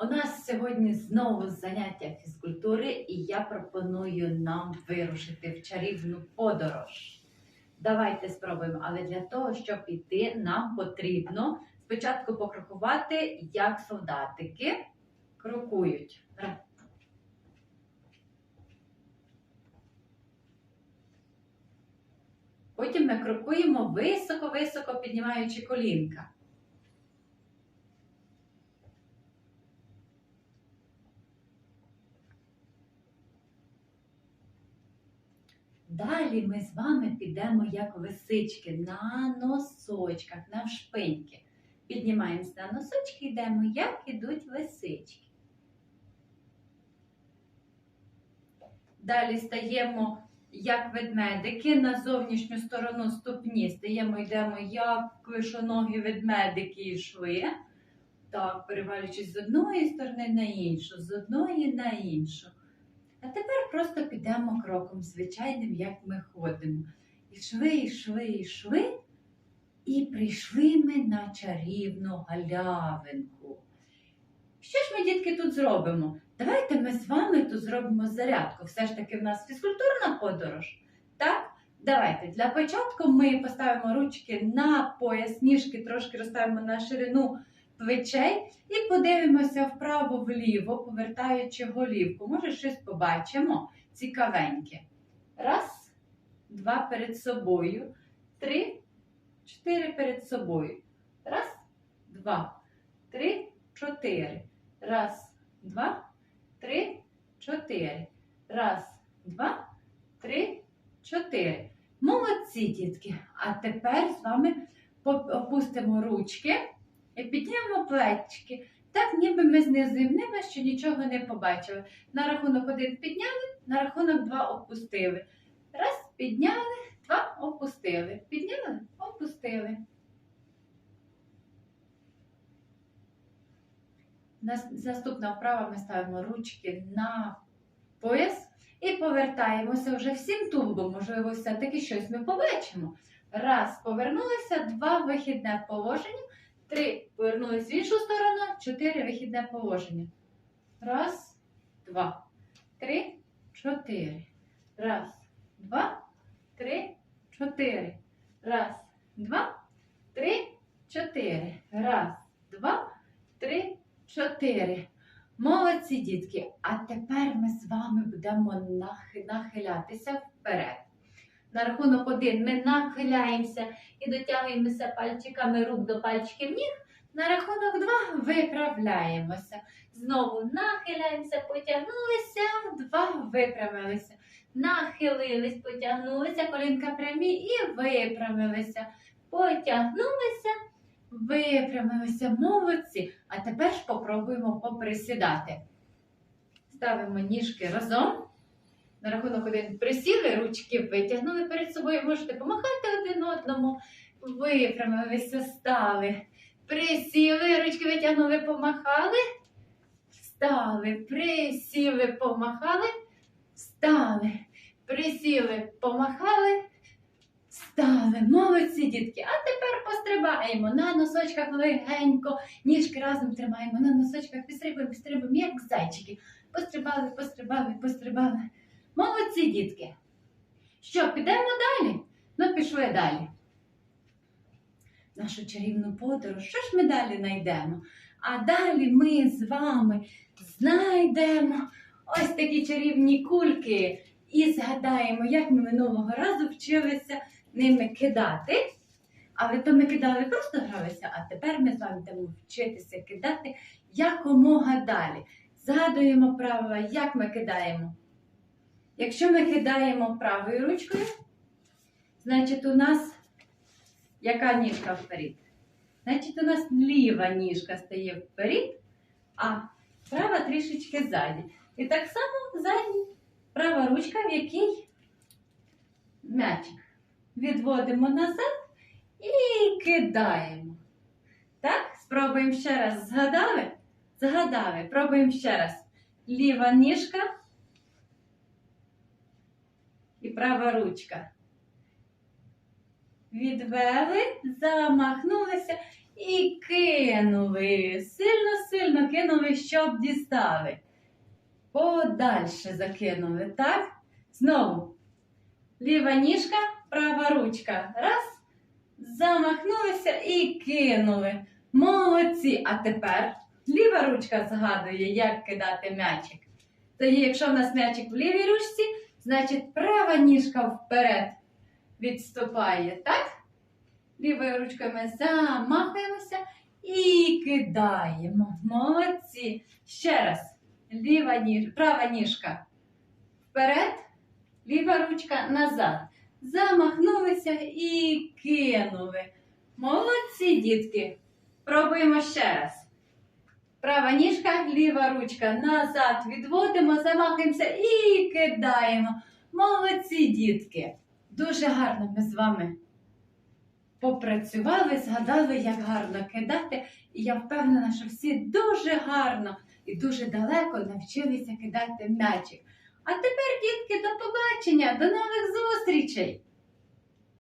У нас сьогодні знову заняття фізкультури, і я пропоную нам вирушити в чарівну подорож. Давайте спробуємо, але для того, щоб іти, нам потрібно спочатку покрокувати, як солдатики крокують. Потім ми крокуємо високо-високо піднімаючи колінка. Далі ми з вами підемо як лисички на носочках, навшпиньки. Піднімаємося на носочки, йдемо, як ідуть лисички. Далі стаємо як ведмедики на зовнішню сторону ступні. Стаємо, йдемо, як клишоногі ведмедики йшли. Так, перевалюючись з одної сторони на іншу, з одної на іншу. А тепер просто підемо кроком звичайним, як ми ходимо. Ішли, йшли, йшли, і прийшли ми на чарівну галявинку. Що ж ми, дітки, тут зробимо? Давайте ми з вами тут зробимо зарядку. Все ж таки в нас фізкультурна подорож. Так? Давайте для початку ми поставимо ручки на пояс, ніжки трошки розставимо на ширину плечей і подивимося вправо-вліво, повертаючи голівку. Може, щось побачимо цікавеньке. Раз, два перед собою, три, чотири перед собою. Раз, два, три, чотири. Раз, два, три, чотири. Раз, два, три, чотири. Молодці, дітки. А тепер з вами опустимо ручки піднімемо плечики. Так, ніби ми знизуємо небо, що нічого не побачили. На рахунок один підняли, на рахунок два опустили. Раз, підняли, два опустили. Підняли, опустили. Наступна вправа ми ставимо ручки на пояс і повертаємося вже всім тулубом. Можливо, все-таки щось ми побачимо. Раз, повернулися, два вихідне положення. Три. Повернулись в іншу сторону. Чотири. Вихідне положення. Раз, два, три, чотири. Раз, два, три, чотири. Раз, два, три, чотири. Раз, два, три, чотири. Молодці, дітки. А тепер ми з вами будемо нахилятися вперед. На рахунок один ми нахиляємося і дотягуємося пальчиками рук до пальчиків ніг. На рахунок два виправляємося. Знову нахиляємося, потягнулися, два виправилися. Нахилились, потягнулися, колінка прямі і виправилися. Потягнулися, виправилися. Молодці. А тепер ж попробуємо поприсідати. Ставимо ніжки разом. На рахунок один присіли, ручки витягнули перед собою. Можете помахати один одному. Випрямилися, стали. Присіли, ручки витягнули, помахали. Встали, присіли, помахали. Встали. Присіли, помахали. Встали. Молодці, дітки. А тепер пострибаємо. На носочках легенько. Ніжки разом тримаємо. На носочках підстрибуємо, підстрибуємо, як зайчики. Пострибали, пострибали, пострибали. Молодці, дітки. Що, підемо далі? Ну, пішли далі. Нашу чарівну подорож. Що ж ми далі знайдемо? А далі ми з вами знайдемо ось такі чарівні кульки і згадаємо, як ми минулого разу вчилися ними кидати. Але то ми кидали, просто гралися, а тепер ми з вами будемо вчитися кидати якомога далі. Згадуємо правила, як ми кидаємо. Якщо ми кидаємо правою ручкою, значить у нас яка ніжка вперед? Значить, у нас ліва ніжка стає вперед, а права трішечки ззаді. І так само ззаді права ручка, в якій м'ячик. Відводимо назад і кидаємо. Так, спробуємо ще раз. Згадали? Згадали. Пробуємо ще раз. Ліва ніжка і права ручка. Відвели, замахнулися і кинули. Сильно-сильно кинули. щоб дістали. Подальше закинули, так? Знову. Ліва ніжка, права ручка. Раз. Замахнулися і кинули. Молодці. А тепер ліва ручка згадує, як кидати м'ячик. Тоді, якщо в нас м'ячик в лівій ручці, значить права ніжка вперед відступає, так? Лівою ручкою ми замахуємося і кидаємо. Молодці. Ще раз. Ліва ніж, права ніжка вперед, ліва ручка назад. Замахнулися і кинули. Молодці, дітки. Пробуємо ще раз. Права ніжка, ліва ручка назад відводимо, замахуємося і кидаємо. Молодці, дітки. Дуже гарно ми з вами попрацювали, згадали, як гарно кидати. І я впевнена, що всі дуже гарно і дуже далеко навчилися кидати м'ячик. А тепер, дітки, до побачення, до нових зустрічей!